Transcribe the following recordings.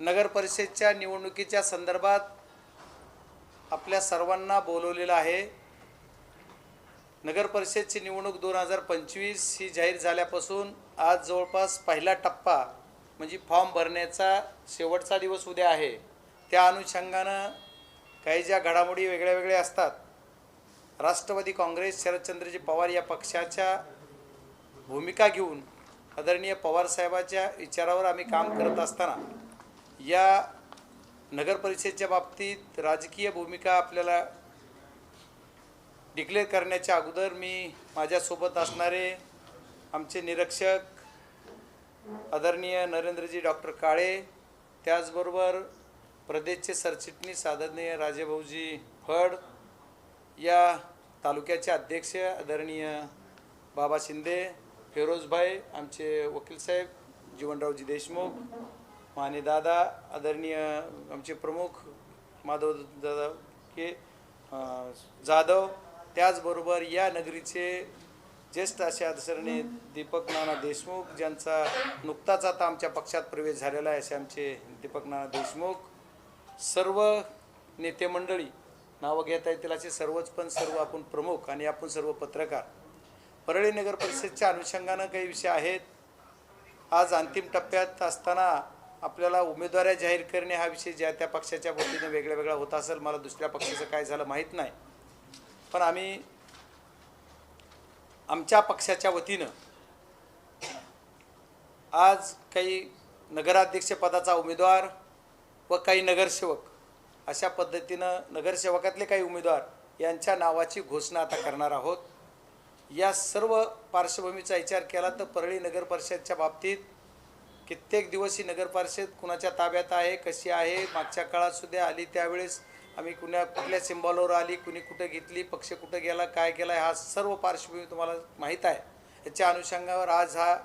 नगर परिषदच्या निवडणुकीच्या संदर्भात आपल्या सर्वांना बोलवलेलं आहे. नगर परिषदची निवडणूक दोन हजार पंचवीस ही जाहीर झाल्यापासून आज जवळपास पहिला टप्पा म्हणजे फॉर्म भरण्याचा शेवटचा दिवस उद्या आहे. त्या अनुषंगानं काही ज्या घडामोडी वेगळ्या वेगळ्या असतात राष्ट्रवादी काँग्रेस शरदचंद्रजी पवार या पक्षाच्या भूमिका घेऊन आदरणीय पवारसाहेबाच्या विचारावर आम्ही काम करत असताना या नगरपरिषदेच्या बाबतीत राजकीय भूमिका आपल्याला डिक्लेअर करण्याच्या अगोदर मी माझ्यासोबत असणारे आमचे निरीक्षक आदरणीय नरेंद्रजी डॉक्टर काळे त्याचबरोबर प्रदेशचे सरचिटणीस आदरणीय राजेभाऊजी फड या तालुक्याचे अध्यक्ष आदरणीय बाबा शिंदे फिरोजभाई आमचे वकील साहेब जीवनरावजी देशमुख माने दादा आदरणीय आमचे प्रमुख माधव दादा के जाधव त्याचबरोबर या नगरीचे ज्येष्ठ असे आदरणीय दीपक नाना देशमुख ज्यांचा नुकताच आता आमच्या पक्षात प्रवेश झालेला आहे असे आमचे दीपक नाना देशमुख सर्व नेते मंडळी नावं घेता येतील असे सर्वच पण सर्व आपण प्रमुख आणि आपण सर्व पत्रकार. परळी नगर परिषदच्या अनुषंगानं काही विषय आहेत. आज अंतिम टप्प्यात असताना आपल्याला उमेदवाऱ्या जाहीर करणे हा विषय ज्या त्या पक्षाच्या वतीने वेगळा वेगळा होत असेल मला दुसऱ्या पक्षाचं काय झालं माहीत नाही. पण आम्ही आमच्या पक्षाच्या वतीनं आज काही नगराध्यक्षपदाचा उमेदवार व काही नगरसेवक अशा पद्धतीनं नगरसेवकातले काही उमेदवार यांच्या नावाची घोषणा आता करणार आहोत. या सर्व पार्श्वभूमीचा विचार केला तर परळी नगर परिषदच्या बाबतीत कित्येक दिवस ही नगर परिषद कुणाच्या ताब्यात आहे कशी आहे मागच्या काळात सुद्धा आली त्यावेळेस आम्ही कुण्या कुठल्या सिम्बॉलवर आली कुणी कुठं घेतली पक्ष कुठं गेला काय केला हा सर्व पार्श्वभूमी तुम्हाला माहीत आहे. याच्या अनुषंगावर आज हा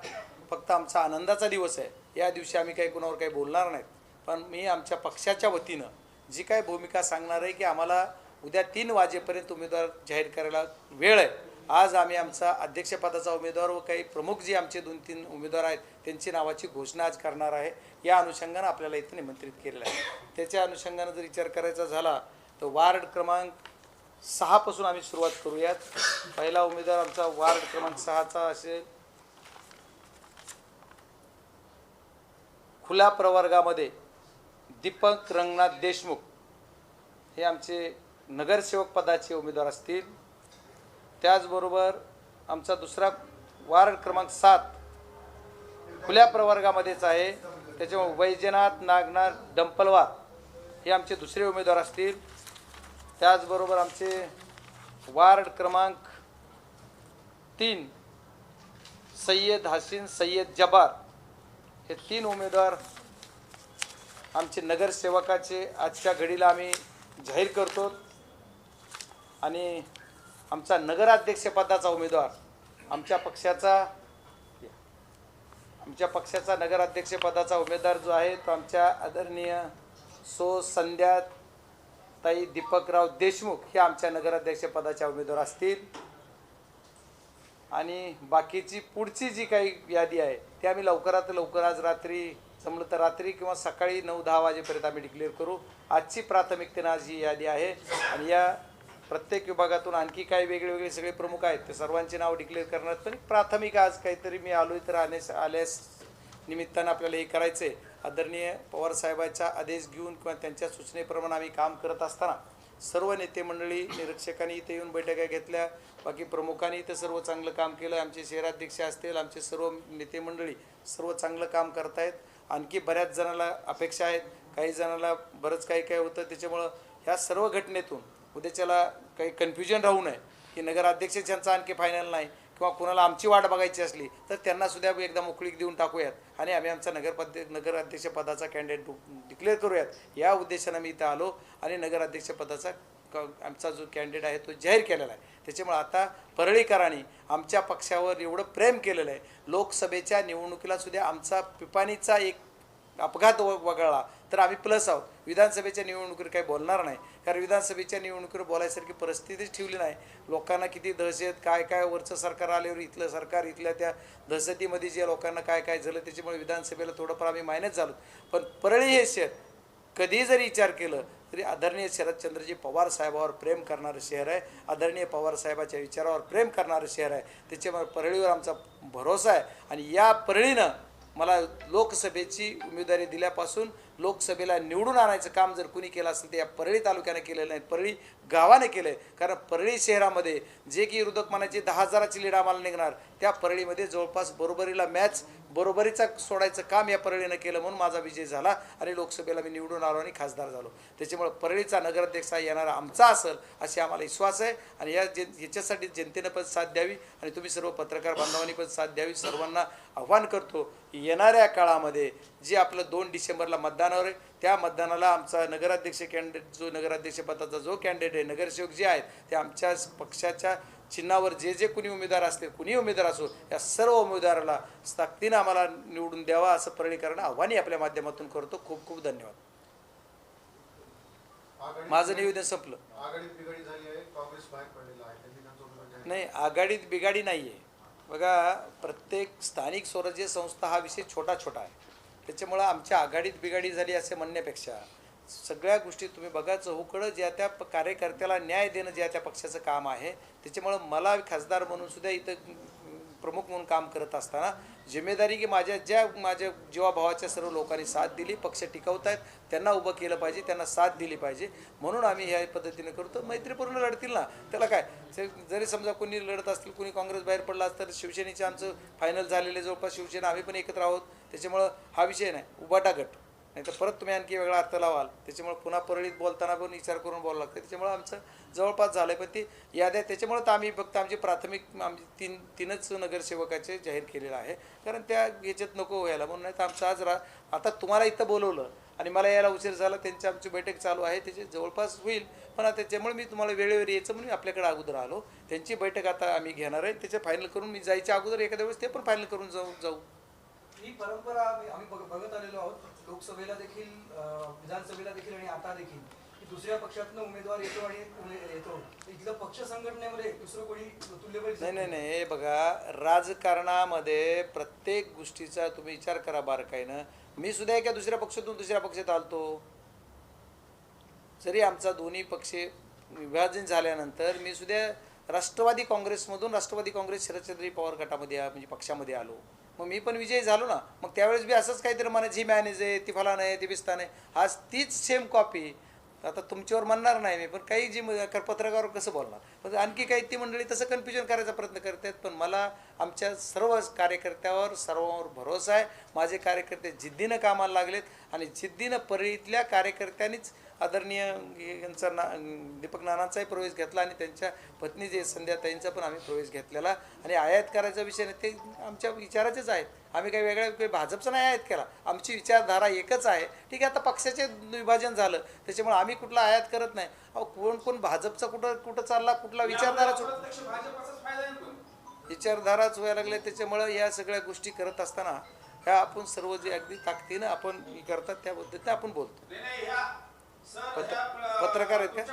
फक्त आमचा आनंदाचा दिवस आहे. या दिवशी आम्ही काही कुणावर काही बोलणार नाहीत. पण मी आमच्या पक्षाच्या वतीनं जी काय भूमिका सांगणार आहे की आम्हाला उद्या तीन वाजेपर्यंत उमेदवार जाहीर करायला वेळ आहे. आज आम्ही आमचा अध्यक्षपदाचा उमेदवार व काही प्रमुख जे आमचे दोन तीन उमेदवार आहेत त्यांची नावाची घोषणा आज करणार आहे. या अनुषंगानं आपल्याला इथं निमंत्रित केलेलं आहे. त्याच्या अनुषंगानं जर विचार करायचा झाला तर वार्ड क्रमांक सहापासून आम्ही सुरुवात करूयात. पहिला उमेदवार आमचा वार्ड क्रमांक सहाचा असेल. खुल्या प्रवर्गामध्ये दीपक रंगनाथ देशमुख हे आमचे नगरसेवक पदाचे उमेदवार असतील. त्याचबरोबर आमचा दुसरा वार्ड क्रमांक सात खुल्या प्रवर्गामध्येच आहे. त्याच्यामुळे वैजनाथ नागनाथ डंपलवार हे आमचे दुसरे उमेदवार असतील. त्याचबरोबर आमचे वार्ड क्रमांक तीन सय्यद हसीन सय्यद जबार हे तीन उमेदवार आमचे नगरसेवकाचे आजच्या घडीला आम्ही जाहीर करतो. आणि आमचा नगराध्यक्षपदाचा उमेदवार आमच्या पक्षाचा आमच्या पक्षाचा नगराध्यक्षपदाचा उमेदवार जो आहे तो आमच्या आदरणीय सो संध्या ताई दीपकराव देशमुख हे आमच्या नगराध्यक्षपदाच्या उमेदवार असतील. आणि बाकीची पुढची जी काही यादी आहे ती आम्ही लवकरात लवकर आज रात्री जमलं तर रात्री किंवा सकाळी नऊ दहा वाजेपर्यंत आम्ही डिक्लेअर करू. आजची प्राथमिकतेनं आज ही यादी आहे. आणि या प्रत्येक विभागातून आणखी काही वेगळे वेगळे सगळे प्रमुख आहेत. ते सर्वांची नाव डिक्लेअर करणार. पण प्राथमिक आज काहीतरी मी आलोय तर आल्यास आल्यास निमित्तानं आपल्याला हे करायचं आहे आदरणीय पवारसाहेबांचा आदेश घेऊन किंवा त्यांच्या सूचनेप्रमाणे आम्ही काम करत असताना सर्व नेते मंडळी निरीक्षकांनी इथे येऊन बैठका घेतल्या. बाकी प्रमुखांनी इथं सर्व चांगलं काम केलं. आमचे शहराध्यक्ष असतील आमचे सर्व नेते मंडळी सर्व चांगलं काम करतायत. आणखी बऱ्याच जणाला अपेक्षा आहेत. काही जणाला बरंच काही काही होतं. त्याच्यामुळं ह्या सर्व घटनेतून उद्याच्याला काही कन्फ्युजन राहू नये की नगराध्यक्ष ज्यांचा आणखी फायनल नाही किंवा कोणाला आमची वाट बघायची असली तर त्यांना सुद्धा एकदा मोकळीक देऊन टाकूयात. आणि आम्ही आमचा नगरपद्य नगराध्यक्ष पदाचा कॅन्डिडेट डिक्लेअर करूयात. या उद्देशानं मी इथं आलो आणि नगराध्यक्ष पदाचा क आमचा जो कॅन्डिडेट आहे तो जाहीर केलेला आहे. त्याच्यामुळे आता परळीकरांनी आमच्या पक्षावर एवढं प्रेम केलेलं आहे. लोकसभेच्या निवडणुकीला सुद्धा आमचा पिपाणीचा एक अपघात व- वगळला. तर आम्ही प्लस आहोत. विधानसभेच्या निवडणुकीवर काही बोलणार नाही. कारण विधानसभेच्या निवडणुकीवर बोलायसारखी परिस्थितीच ठेवली नाही. लोकांना किती दहशत काय काय वरचं सरकार आल्यावर इथलं सरकार इथल्या त्या दहशतीमध्ये जे लोकांना काय काय झालं त्याच्यामुळे विधानसभेला थोडंफार आम्ही मायनस झालो. पण परळी हे शहर कधी जरी विचार केलं तरी आदरणीय शरदचंद्रजी पवार साहेबावर प्रेम करणारं शहर आहे. आदरणीय पवार साहेबाच्या विचारावर प्रेम करणारं शहर आहे. त्याच्यामुळे परळीवर आमचा भरोसा आहे. आणि या परळीनं मला लोकसभेची उमेदवारी दिल्यापासून लोकसभेला निवडून आणायचं काम जर कुणी केलं असेल तर या परळी तालुक्याने केलेलं नाही परळी गावाने केलं आहे कारण परळी शहरामध्ये जे की विरोधक म्हणायचे दहा हजाराची लीड आम्हाला निघणार. त्या परळीमध्ये जवळपास बरोबरीला मॅच बरोबरीचा सोडायचं काम या परळीनं केलं म्हणून माझा विजय झाला आणि लोकसभेला मी निवडून आलो आणि खासदार झालो. त्याच्यामुळे परळीचा नगराध्यक्ष हा येणारा आमचा असेल असे आम्हाला विश्वास आहे. आणि या जे ह्याच्यासाठी जनतेनं पण साथ द्यावी आणि तुम्ही सर्व पत्रकार बांधवांनी पण साथ द्यावी. सर्वांना आव्हान करतो येणाऱ्या काळामध्ये जे आपलं दोन डिसेंबरला मतदान मतदानावर त्या मतदानाला आमचा नगराध्यक्ष कॅन्डिडेट जो नगराध्यक्ष पदाचा जो कॅन्डिडेट आहे नगरसेवक जे आहेत ते आमच्या पक्षाच्या चिन्हावर जे जे कुणी उमेदवार असतील कुणी उमेदवार असो या सर्व उमेदवाराला ताकदीनं आम्हाला निवडून द्यावा असं परळीकरण आव्हानही आपल्या माध्यमातून करतो. खूप खूप धन्यवाद. माझं निवेदन संपलं. नाही आघाडीत बिघाडी नाही आहे बघा प्रत्येक स्थानिक स्वराज्य संस्था हा विषय छोटा छोटा आहे. त्याच्यामुळं आमच्या आघाडीत बिघाडी झाली असे म्हणण्यापेक्षा सगळ्या गोष्टी तुम्ही बघा चहूकडं ज्या त्या प- कार्यकर्त्याला न्याय देणं ज्या त्या पक्षाचं काम आहे त्याच्यामुळं मला खासदार म्हणून सुद्धा इथं प्रमुख म्हणून काम करत असताना जिम्मेदारी की माझ्या ज्या माझ्या जीवाभावाच्या सर्व लोकांनी साथ दिली पक्ष टिकवत आहेत त्यांना उभं केलं पाहिजे त्यांना साथ दिली पाहिजे. म्हणून आम्ही ह्या पद्धतीने करतो. मैत्रीपूर्ण लढतील ना. त्याला काय? ते जरी समजा कोणी लढत असतील कोणी काँग्रेस बाहेर पडला असतं तर शिवसेनेचे आमचं फायनल झालेले जवळपास शिवसेना आम्ही पण एकत्र आहोत. त्याच्यामुळं हा विषय नाही. उबाटा गट. नाही तर परत तुम्ही आणखी वेगळा अर्थ लावाल. त्याच्यामुळे पुन्हा परळीत बोलताना पण विचार करून बोलावं लागतं. त्याच्यामुळे आमचं जवळपास झालं पण ती याद्या त्याच्यामुळे तर आम्ही फक्त आमची प्राथमिक आमची तीन तीनच नगरसेवकाचे जाहीर केलेलं आहे. कारण त्या याच्यात नको व्हायला. म्हणून नाही तर आमचं आज रा आता तुम्हाला इथं बोलवलं आणि मला यायला उशीर झाला त्यांची आमची बैठक चालू आहे. त्याची जवळपास होईल. पण आता त्याच्यामुळे मी तुम्हाला वेळेवर यायचं म्हणून आपल्याकडे अगोदर आलो. त्यांची बैठक आता आम्ही घेणार आहे. त्याचे फायनल करून मी जायच्या अगोदर एखाद्या वेळेस ते पण फायनल करून जाऊ जाऊ. ही परंपरा आम्ही आम्ही बघ- बघत आलेलो आहोत. लोकसभेला देखील विधानसभेला देखील आणि आता देखील. की दुसऱ्या पक्षातनं उमेदवार येतो आणि येतो. इथलं पक्ष संघटनेमध्ये दुसरं कोणी तुल्यबळ नाही नाही. नाही. हे बघा राजकारणामध्ये प्रत्येक गोष्टीचा तुम्ही विचार करा बारकाईनं. मी सुद्धा एका दुसऱ्या पक्षातून दुसऱ्या पक्षात आलतो. जरी आमचा दोन्ही पक्ष विभाजन झाल्यानंतर मी सुद्धा राष्ट्रवादी काँग्रेसमधून राष्ट्रवादी काँग्रेस शरदचंद्री पवार गटामध्ये म्हणजे पक्षामध्ये आलो. मग मी पण विजयी झालो ना. मग त्यावेळेस बी असंच काहीतरी म्हणायचं जी मॅनेज आहे ती फलान आहे ती बिस्तान आहे. आज तीच सेम कॉपी आता तुमच्यावर म्हणणार नाही मी पण काही जी म- पत्रकारावर कसं बोलणार? पण आणखी काही ती मंडळी तसं कन्फ्युजन करायचा प्रयत्न करत आहेत पण मला आमच्या सर्व कार्यकर्त्यावर सर्वांवर भरोसा आहे. माझे कार्यकर्ते जिद्दीनं कामाला लागलेत आणि जिद्दीनं परळीतल्या कार्यकर्त्यांनीच आदरणीय यांचा ना दीपक नानांचाही प्रवेश घेतला आणि त्यांच्या पत्नी जे संध्याताईंचा पण आम्ही प्रवेश घेतलेला. आणि आयात करायचा विषय नाही ते आमच्या विचाराचेच आहेत. आम्ही काही वेगळ्या काही भाजपचा नाही आयात केला. आमची विचारधारा एकच आहे. ठीक आहे आता पक्षाचे विभाजन झालं. त्याच्यामुळे आम्ही कुठला आयात करत नाही. अहो कोण कोण भाजपचा कुठं कुठं चालला कुठला विचारधाराच विचारधाराच व्हायला लागल्या त्याच्यामुळं या सगळ्या गोष्टी करत असताना ह्या आपण सर्व जे अगदी ताकदीनं आपण करतात त्या पद्धतीने आपण बोलतो. पत्रकार आहेत का?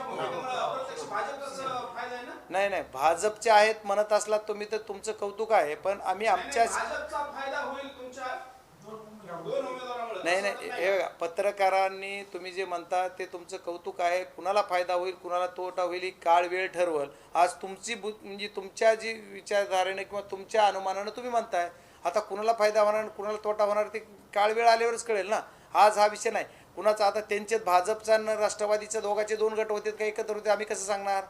नाही नाही. भाजपचे आहेत म्हणत असला तुम्ही तर तुमचं कौतुक आहे पण आम्ही आमच्या नाही. नाही हे बघा, पत्रकारांनी तुम्ही जे म्हणता ते तुमचं कौतुक आहे. कुणाला फायदा होईल कुणाला तोटा होईल ही काळ वेळ ठरवल. आज तुमची म्हणजे तुमच्या जी विचारधारेने किंवा तुमच्या अनुमानानं तुम्ही म्हणताय आता कुणाला फायदा होणार कुणाला तोटा होणार ते काळ वेळ आल्यावरच कळेल ना. आज हा विषय नाही. कुणाचा आता त्यांच्यात भाजपचा आणि राष्ट्रवादीच्या दोघाचे दोन गट होते का एकत्र होते आम्ही कसं सांगणार?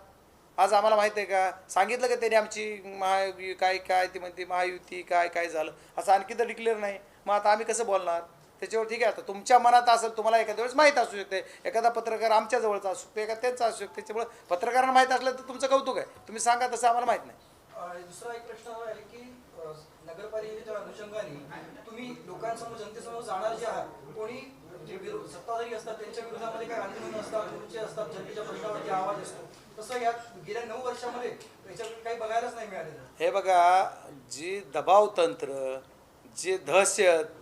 आज आम्हाला माहीत आहे का? सांगितलं का त्यांनी आमची महा काय काय ती म्हणते महायुती काय काय झालं? असं आणखी तर डिक्लेअर नाही. मग आता आम्ही कसं बोलणार? त्याच्यावर ठीक आहे आता तुमच्या मनात असेल तुम्हाला एखाद्या वेळेस माहीत असू शकते. एखादा पत्रकार आमच्या जवळचा असू शकतो एखादा त्यांचा असू शकतो. त्याच्यामुळे पत्रकारांना माहीत असलं तर तुमचं कौतुक आहे. तुम्ही सांगा तसं आम्हाला माहीत नाही. दुसरा एक प्रश्न आहे की नगरपालिकेच्या अनुषंगाने तुम्ही लोकांसमोर जनतेसमोर जाणार जे आहात कोणी जे सत्ताधारी असतात त्यांच्या विरोधामध्ये काही आंदोलन असतात मोर्चे असतात जनतेच्या प्रश्नावरती आवाज असतो. तसं यात गेल्या नऊ वर्षामध्ये याच्याकडे काही बघायलाच नाही मिळालेलं. हे बघा जी दबाव तंत्र जे दहशत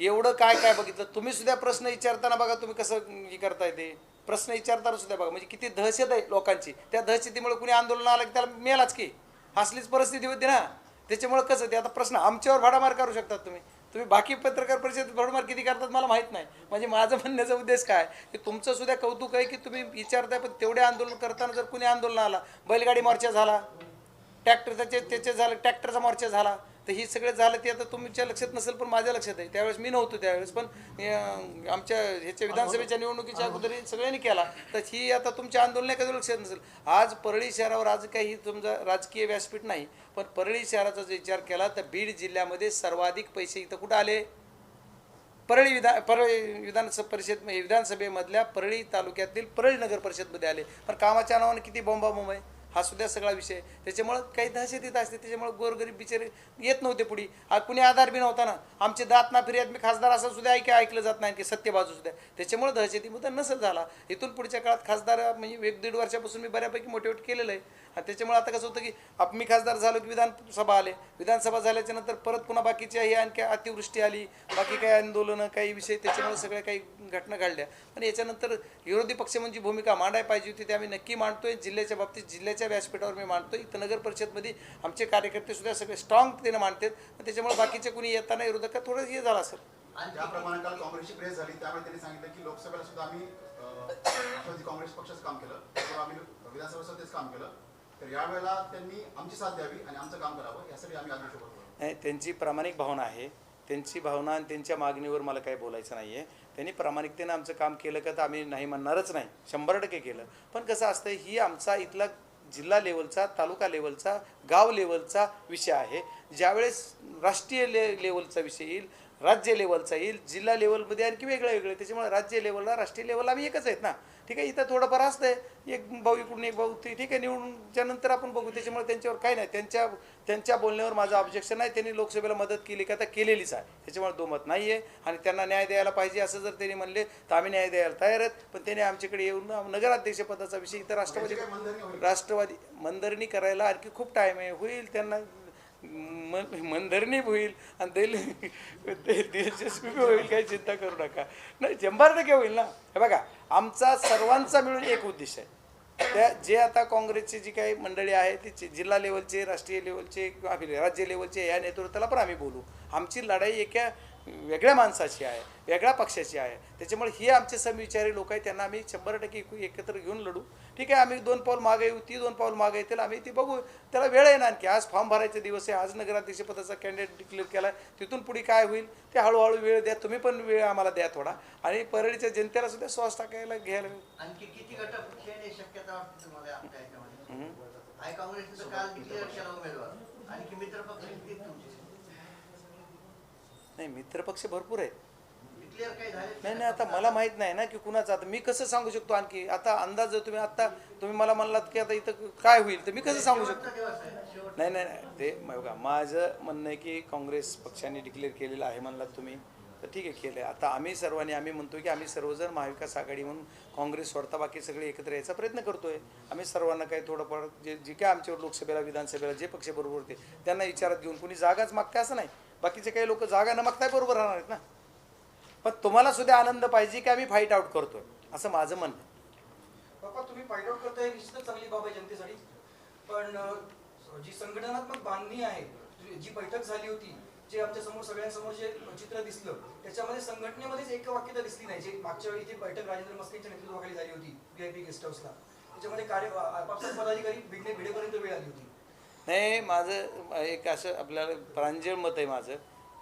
एवढं काय काय बघितलं? तुम्ही सुद्धा प्रश्न विचारताना बघा तुम्ही कसं हे करताय ते. प्रश्न विचारताना सुद्धा बघा. म्हणजे किती दहशत आहे लोकांची. त्या दहशतीमुळे कुणी आंदोलन आलं की त्याला मेलाच की. असलीच परिस्थिती होती ना. त्याच्यामुळे कसं ते? आता प्रश्न आमच्यावर भाडामार करू शकतात तुम्ही. तुम्ही बाकी पत्रकार परिषद भाडामार किती करतात मला माहीत नाही. म्हणजे माझं म्हणण्याचा उद्देश काय? की तुमचं सुद्धा कौतुक आहे की तुम्ही विचारताय पण तेवढे आंदोलन करताना जर कुणी आंदोलन आला बैलगाडी मोर्चा झाला ट्रॅक्टरचा त्याचे झालं ट्रॅक्टरचा मोर्चा झाला तर ही सगळं झालं ते आता तुमच्या लक्षात नसेल पण माझ्या लक्षात आहे. त्यावेळेस मी नव्हतो त्यावेळेस पण आमच्या ह्याच्या विधानसभेच्या निवडणुकीच्या अगोदर सगळ्यांनी केला. तर ही आता तुमच्या आंदोलन कधी लक्षात नसेल. आज परळी शहरावर आज काही तुमचा राजकीय व्यासपीठ नाही पण परळी शहराचा जर विचार केला तर बीड जिल्ह्यामध्ये सर्वाधिक पैसे इथं कुठं आले? परळी विधान परळी विधानसभा परिषद विधानसभेमधल्या परळी तालुक्यातील परळी नगर परिषदमध्ये आले. पण कामाच्या नावानं किती बोंबाबोंब आहे? हा सुद्धा सगळा विषय त्याच्यामुळं काही दहशतीत असते त्याच्यामुळं गोरगरीब बिचारे येत नव्हते पुढे. आज कुणी आधार बी नव्हता ना. आमचे दात ना फिर्याद मी खासदार असं सुद्धा ऐक ऐकलं जात नाही की सत्य बाजू सुद्धा. त्याच्यामुळे मुद्दा नसेल झाला. इथून पुढच्या काळात खासदार म्हणजे एक दीड वर्षापासून मी बऱ्यापैकी मोटिवेट केलेलं आहे. आणि त्याच्यामुळे आता कसं होतं की आप मी खासदार झालो की विधानसभा आले. विधानसभा झाल्याच्यानंतर परत पुन्हा बाकीच्या ही आणखी अतिवृष्टी आली बाकी काही आंदोलनं काही विषय त्याच्यामुळे सगळ्या काही घटना घडल्या. पण याच्यानंतर विरोधी पक्ष म्हणजे भूमिका मांडायला पाहिजे होती ते आम्ही नक्की मांडतोय. जिल्ह्याच्या बाबतीत जिल्ह्याच्या व्यासपीठावर मी मांडतोय. इथं नगर परिषदमध्ये आमचे कार्यकर्ते सुद्धा सगळे स्ट्रॉंगतेने मांडतात. आणि त्याच्यामुळे बाकीचे कुणी येताना विरोधक थोडं हे झालं असेल ज्याप्रमाणे काल काँग्रेसची प्रेस झाली त्यामुळे त्यांनी सांगितलं की लोकसभेला सुद्धा आम्ही राष्ट्रवादी काँग्रेस पक्षाचं काम केलं आम्ही विधानसभेचं तेच काम केलं. तर यावेळेला त्यांनी आमची साथ द्यावी आणि आमचं काम करावं यासाठी आम्ही नाही त्यांची प्रामाणिक भावना आहे. त्यांची भावना आणि त्यांच्या मागणीवर मला काही बोलायचं नाही आहे त्यांनी प्रामाणिकतेनं आमचं काम केलं का तर आम्ही नाही म्हणणारच नाही. शंभर टक्के केलं. पण कसं असतं ही आमचा इथला जिल्हा लेवलचा तालुका लेवलचा गाव लेवलचा विषय आहे. ज्यावेळेस राष्ट्रीय ले लेवलचा विषय येईल राज्य लेवलचा येईल जिल्हा लेवलमध्ये आणखी वेगळं वेगळं त्याच्यामुळे राज्य लेवलला राष्ट्रीय लेवलला आम्ही एकच आहेत ना. ठीक आहे इथं थोडंफार असतंय. एक भाऊ इकडून एक भाऊ ते ठीक आहे निवडूनच्या नंतर आपण बघू. त्याच्यामुळे त्यांच्यावर काय नाही. त्यांच्या त्यांच्या बोलण्यावर माझं ऑब्जेक्शन नाही. त्यांनी लोकसभेला मदत केली का तर केलेलीच आहे. त्याच्यामुळे दोमत नाही आहे आणि त्यांना न्याय द्यायला पाहिजे असं जर त्यांनी म्हणले तर आम्ही न्याय द्यायला तयार आहेत. पण त्यांनी आमच्याकडे येऊन नगराध्यक्षपदाचा विषय इथं राष्ट्रवादी काही? राष्ट्रवादी मंदरणी करायला आणखी खूप टाईम आहे. होईल त्यांना मन मनधरणी होईल आणि दिल ते दिलचस्पी होईल काही चिंता करू नका. नाही शंभर टक्के होईल ना? हे बघा आमचा सर्वांचा मिळून एक उद्देश आहे. त्या जे आता काँग्रेसची जी काही मंडळी आहे ती जिल्हा लेवलचे राष्ट्रीय लेवलचे राज्य लेवलचे या नेतृत्वाला पण आम्ही बोलू. आमची लढाई एका वेगळ्या माणसाची आहे वेगळ्या पक्षाची आहे. त्याच्यामुळे ही आमचे समविचारी लोक आहेत त्यांना आम्ही शंभर टक्के एकू- एकत्र घेऊन लढू. ठीक आहे आम्ही दोन पाऊल मागे येऊ ती दोन पाऊल मागे येतील आम्ही ती बघू. त्याला वेळ आहे ना आणखी. आज फॉर्म भरायचे दिवस आहे आज नगराध्यक्षपदाचा कॅन्डिडेट डिक्लेअर केला तिथून पुढे काय होईल ते हळूहळू वेळ द्या. तुम्ही पण वेळ आम्हाला द्या थोडा. आणि परळीच्या जनतेला सुद्धा श्वास टाकायला घ्यायला आणखी किती गट शक्यता तुम्हाला काल डिक्लेअर केला उमेदवार. आणखी मित्र पक्ष नाही मित्रपक्ष भरपूर आहेत. नाही नाही. आता मला माहीत नाही ना की कुणाचं. आता मी कसं सांगू शकतो आणखी? आता अंदाज जर तुम्ही आता तुम्ही मला म्हणलात की आता इथं काय होईल तर मी कसं सांगू शकतो? नाही नाही नाही. ते बघा माझं म्हणणं आहे की काँग्रेस पक्षाने डिक्लेअर केलेलं आहे म्हणलात तुम्ही. तर ठीक आहे केलं आता आम्ही सर्वांनी आम्ही म्हणतो की आम्ही सर्वजण महाविकास आघाडी म्हणून काँग्रेस सोडता बाकी सगळे एकत्र यायचा प्रयत्न करतोय. आम्ही सर्वांना काही थोडंफार जे जे काय आमच्यावर लोकसभेला विधानसभेला जे पक्ष बरोबर होते त्यांना विचारात घेऊन कुणी जागाच मागते असं नाही. बाकीचे काही लोक जागा न मागताय बरोबर राहणार आहेत ना. पण तुम्हाला सुद्धा आनंद पाहिजे की आम्ही फाईट आउट करतोय असं माझं म्हणणं बाबा तुम्ही फाईट आउट करताय निश्चितच चांगली बाब आहे जनतेसाठी. पण जी संघटनात्मक बांधणी आहे जी- बैठक झाली होती जे आमच्यासमोर सगळ्यांसमोर जे चित्र दिसलं त्याच्यामध्ये संघटनेमध्येच एक वाक्यता दिसली नाही. जे मागच्या वेळी जी बैठक राजेंद्र मस्केच्या नेतृत्वाखाली झाली होती व्हीआयपी गेस्ट हाऊसला त्याच्यामध्ये कार्य आपापसात पदाधिकारी भिडणे भिडेपर्यंत वेळ आली होती. नाही माझं एक असं आपल्याला प्रांजळ मत आहे माझं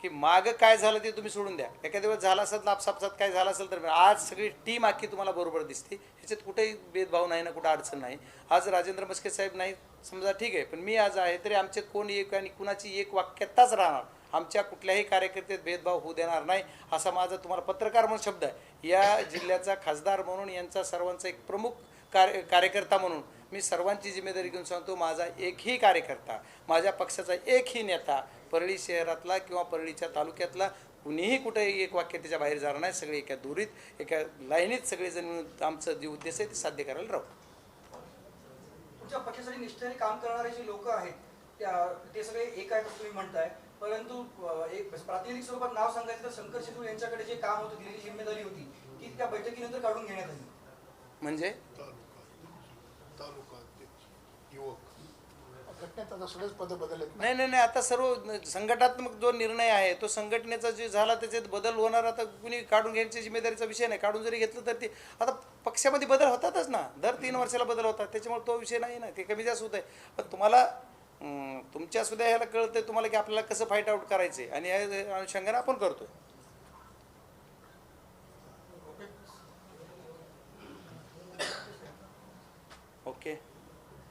की मागं काय झालं ते तुम्ही सोडून द्या. एखाद्या वेळेस झालं असेल लापसापसात काय झालं असेल तर आज सगळी टीम आखी तुम्हाला बरोबर दिसते. ह्याच्यात कुठेही भेदभाव नाही ना कुठं अडचण नाही. आज राजेंद्र मस्के साहेब नाही समजा ठीक आहे पण मी आज आहे तरी आमचे कोण एक आणि कुणाची एक वाक्यताच राहणार? आमच्या कुठल्याही कार्यकर्त्यात भेदभाव होऊ देणार नाही असा माझा तुम्हाला पत्रकार म्हणून शब्द आहे. या जिल्ह्याचा खासदार म्हणून यांचा सर्वांचा एक प्रमुख कार्य कार्यकर्ता म्हणून मी सर्वांची जिम्मेदारी घेऊन सांगतो माझा एकही कार्यकर्ता माझ्या पक्षाचा एकही नेता परळी शहरातला किंवा परळीच्या तालुक्यातला कुणीही कुठेही एक वाक्य त्याच्या बाहेर जाणार नाही. सगळे एका दुरीत एका लाईनीत सगळेजण मिळून आमचं जे उद्देश आहे ते साध्य करायला राहू. तुमच्या पक्षासाठी निष्ठेने काम करणारे जे लोक आहेत त्या ते सगळे एक असं तुम्ही म्हणताय. परंतु एक प्रातिनिधिक स्वरूपात नाव सांगायचं तर शंकर शेजूळ यांच्याकडे जे काम होतं दिलेली जिम्मेदारी होती ती त्या बैठकीनंतर काढून घेण्यात आली. म्हणजे? तालुका ते युवक घटनेत आता सगळेच पद बदललेत नाही नाही नाही आता सर्व संघटनात्मक जो निर्णय आहे तो संघटनेचा जे झाला त्याच्यात बदल होणार आता कुणी काढून घेण्याची जिम्मेदारीचा विषय नाही. काढून जरी घेतलं तर ते आता पक्षामध्ये बदल होतातच ना. दर तीन वर्षाला बदल होतात. त्याच्यामुळे तो विषय नाही ना. ते कमी जास्त होत आहे पण तुम्हाला तुमच्या सुद्धा ह्याला कळतं तुम्हाला की आपल्याला कसं फाईट आऊट करायचं आहे आणि या अनुषंगाने आपण